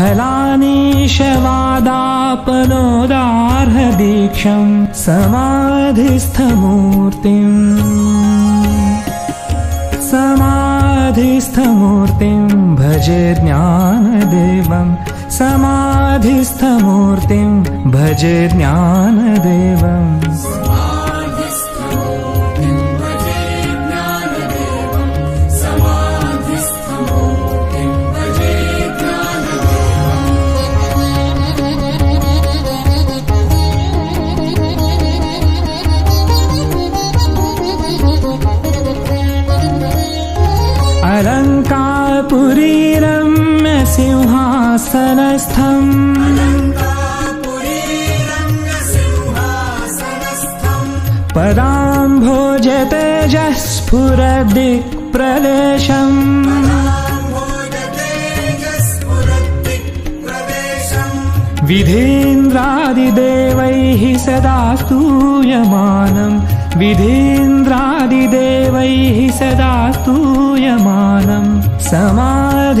खलानीशवादापनोदार्हदीक्षम् समाधिस्थमूर्तिम्। समाधिस्थमूर्तिं भजे ज्ञानदेवम् समाधिस्थमूर्तिं भजे ज्ञानदेवम् सिंहासनस्थम् पदाम्भोजतेजः स्फुरदिक्प्रदेशम् विधीन्द्रादिदेवैः सदा स्तूयमानम् विधीन्द्रादिदेवैः सदा स्तूयमानम् समाधिस्थमूर्तिम्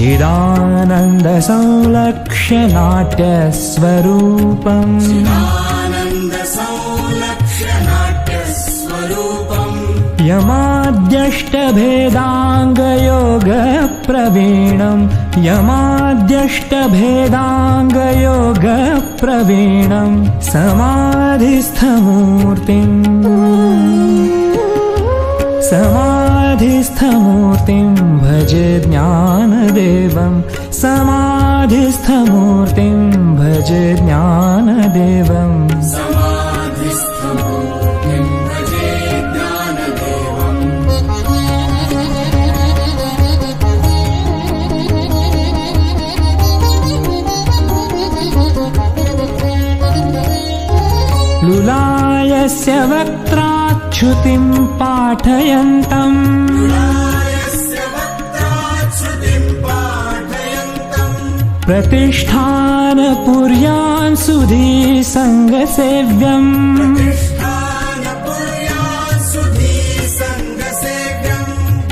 चिदानन्दसंलक्ष्यनाट्यस्वरूपम् यमाद्यष्टभेदाङ्गयोगप्रवीणम् यमाद्यष्टभेदाङ्गयोगप्रवीणम् समाधिस्थमूर्तिम् समाधिस्थमूर्तिं भजे ज्ञानदेवम् समाधिस्थमूर्तिं भजे ज्ञानदेवम् लुलायस्य वक्त्राच्छ्रुतिं पाठयन्तम्। प्रतिष्ठानपुर्यान् सुधी सङ्गसेव्यम्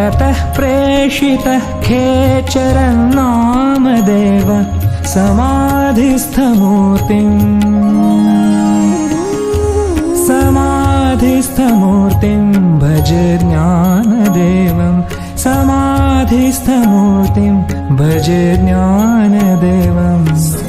ततः प्रेषितः खेचरन्नामदेव समाधिस्थमूर्तिम्। समाधिस्थमूर्तिं भज ज्ञानदेवं। समाधिस्थमूर्तिं भज ज्ञानदेवम्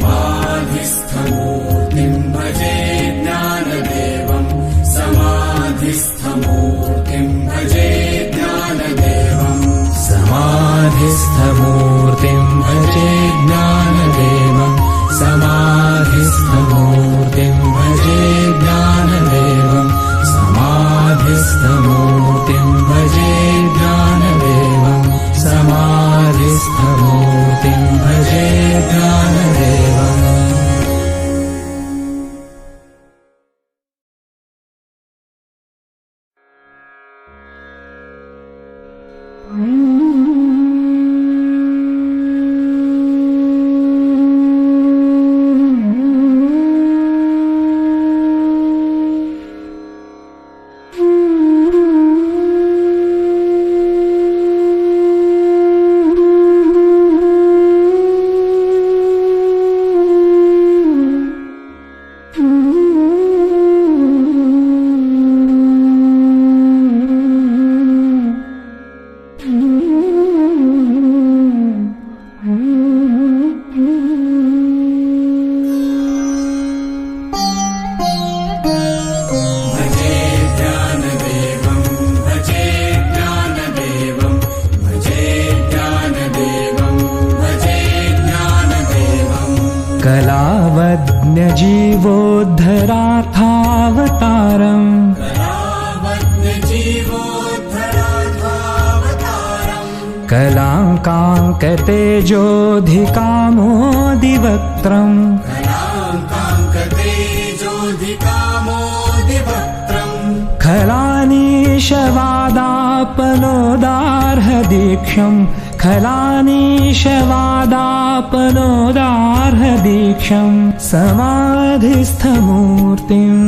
कलाङ्काङ्कतेजोऽधिकामोदिवक्त्रम् खलानीशवादापनोदार्हदीक्षम्। खलानीशवादापनोदार्हदीक्षम्। समाधिस्थमूर्तिम्।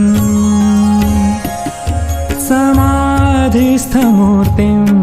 समाधिस्थमूर्तिं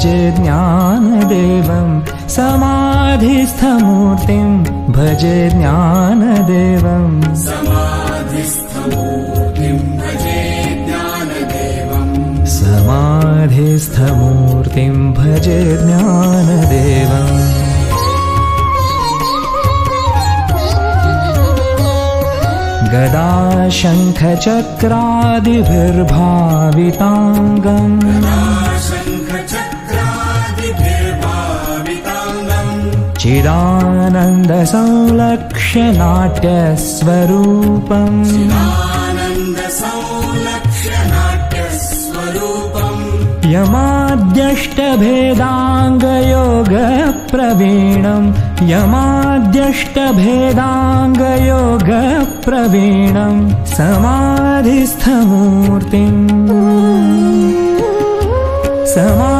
भज ज्ञानदेवम् समाधिस्थमूर्तिं भज ज्ञानदेवम् समाधिस्थमूर्तिं भजे समाधिस्थमूर्तिं भज ज्ञानदेवम् गदा शङ्खचक्रादिभिर्भाविताङ्गम् शङ्खचक्रादिभिर्भाविताङ्गम् चिदानन्दसंलक्ष्य नाट्यस्वरूपम् आनन्दसंलक्ष्य नाट्यस्वरूपम् यमाद्यष्टभेदाङ्गयोगप्रवीणम् यमाद्यष्टभेदाङ्गयोगप्रवीणम् समाधिस्थमूर्तिम् समाधिस्थमूर्तिं भज ज्ञानदेवम्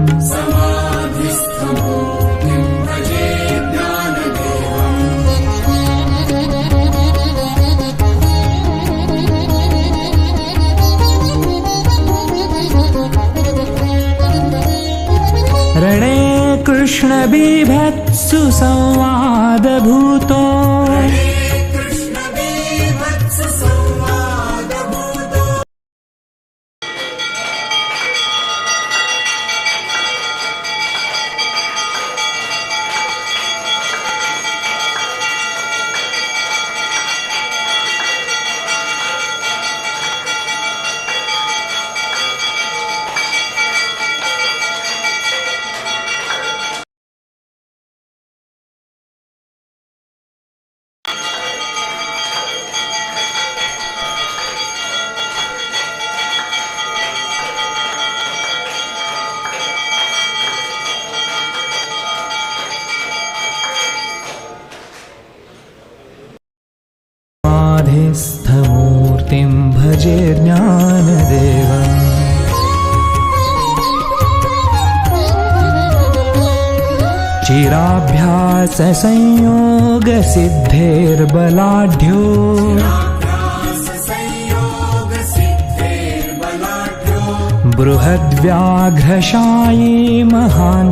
कृष्णबिभत्सु संवादभूतो भजे ज्ञानदेवम् चिराभ्याससंयोगसिद्धेर्बलाढ्यो संयोगसिद्धेर्बलाढ्यो बृहद्व्याघ्रशायी महान्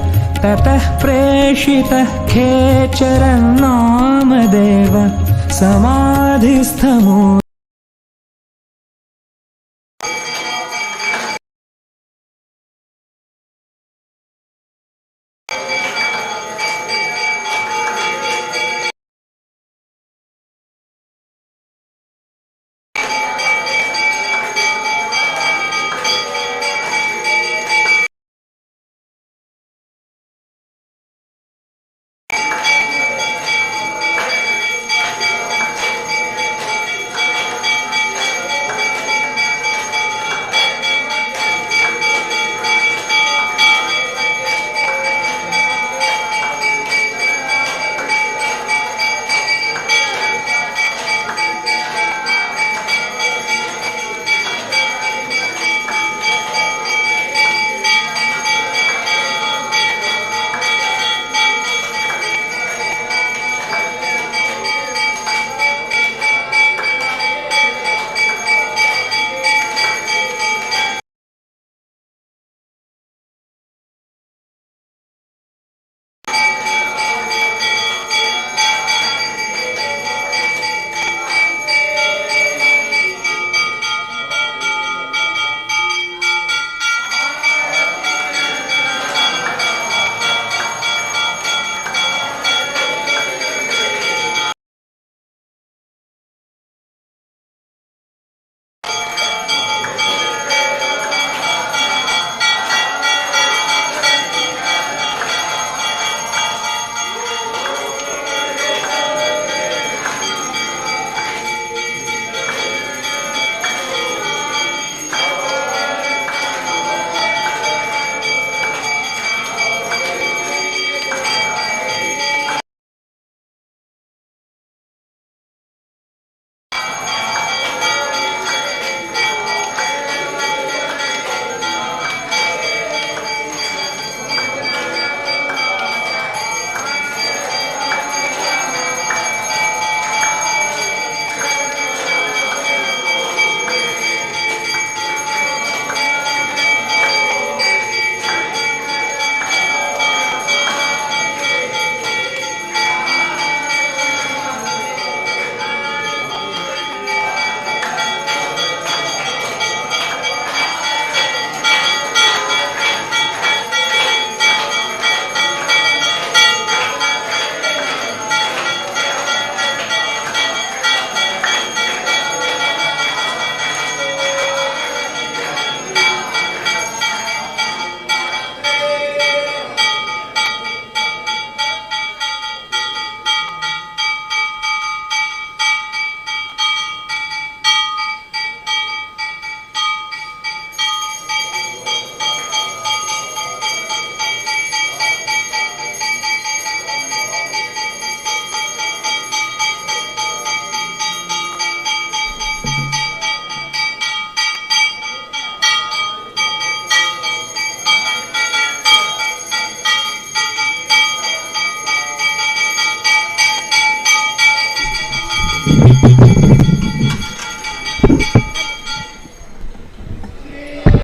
ततः प्रेषितः खेचरं नामदेव समाधिस्थमू